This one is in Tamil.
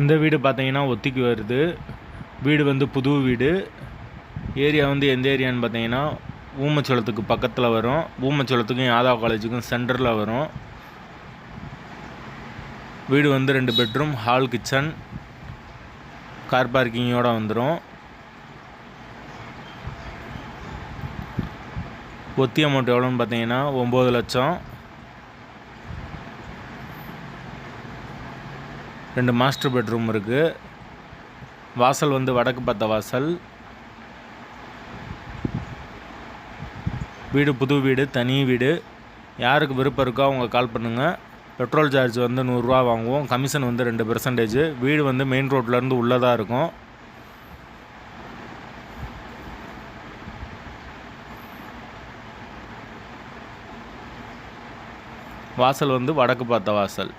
இந்த வீடு பார்த்தீங்கன்னா ஒத்திக்கு வருது. வீடு வந்து புது வீடு. ஏரியா வந்து எந்த ஏரியான்னு பார்த்தீங்கன்னா ஊமச்சோளத்துக்கு பக்கத்தில் வரும். ஊமச்சோளத்துக்கும் யாதவ காலேஜுக்கும் சென்டரில் வரும். வீடு வந்து ரெண்டு பெட்ரூம் ஹால் கிச்சன். கார் பார்க்கிங்கோட வந்துடும் ஒத்தி அமௌண்ட் எவ்வளோன்னு பார்த்தீங்கன்னா ஒம்பது லட்சம். ரெண்டு மாஸ்டர் பெட்ரூம் இருக்குது வாசல் வந்து வடக்கு பார்த்த வாசல். வீடு புது வீடு தனி வீடு. யாருக்கு விருப்பம் இருக்கோ அவங்க கால் பண்ணுங்கள் பெட்ரோல் சார்ஜ் வந்து நூறுரூவா வாங்குவோம். கமிஷன் வந்து ரெண்டு பெர்சன்டேஜ் வீடு வந்து மெயின் ரோட்லேருந்து உள்ளதாக இருக்கும். வாசல் வந்து வடக்கு பார்த்த வாசல்.